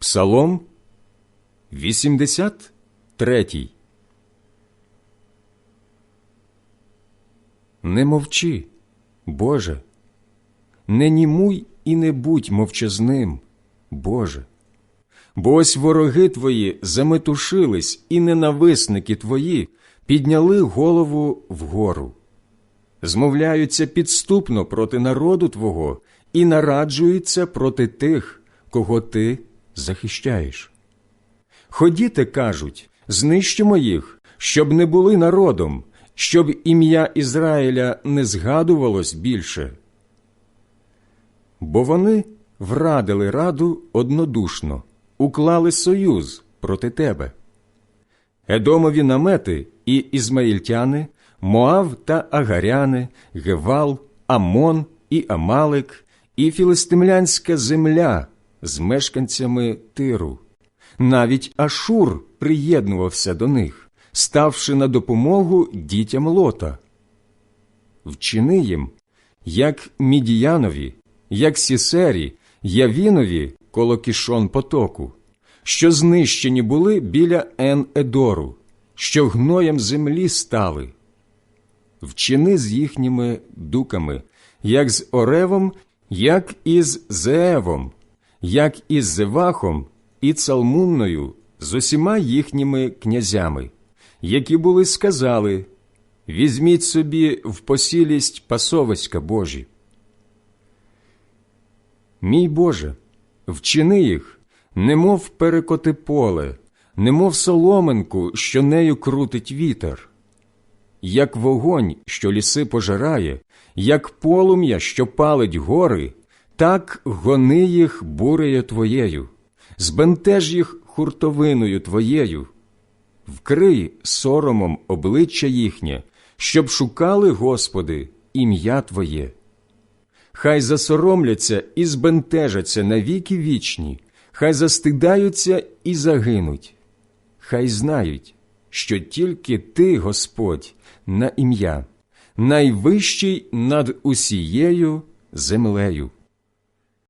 Псалом 83 Не мовчи, Боже, не німуй і не будь мовчазним, Боже. Бо ось вороги твої заметушились, і ненависники твої підняли голову вгору. Змовляються підступно проти народу Твого і нараджуються проти тих, кого ти захищаєш. Ходіте, кажуть, знищимо їх, щоб не були народом, щоб ім'я Ізраїля не згадувалось більше. Бо вони врадили раду однодушно, уклали союз проти тебе. Едомові намети і ізмаїльтяни, Моав та Агаряни, Гевал, Амон і Амалик, і філистимлянська земля з мешканцями Тиру. Навіть Ашур приєднувався до них, ставши на допомогу дітям лота. Вчини їм, як Мідіянові, як Сісері, Явінові коло кішон потоку, що знищені були біля Ен-Едору, що гноєм землі стали. Вчини з їхніми дуками, як з Оревом, як із Зеевом, як із Зевахом і Цалмунною, з усіма їхніми князями, які були сказали Візьміть собі в посілість пасовиська Божі. Мій Боже, вчини їх, немов перекоти поле, немов соломинку, що нею крутить вітер, як вогонь, що ліси пожирає, як полум'я, що палить гори, так гони їх бурею твоєю, збентеж їх хуртовиною твоєю, вкрий соромом обличчя їхнє, щоб шукали, Господи, ім'я Твоє. Хай засоромляться і збентежаться навіки вічні, хай застидаються і загинуть. Хай знають, що тільки Ти, Господь, на ім'я, найвищий над усією землею.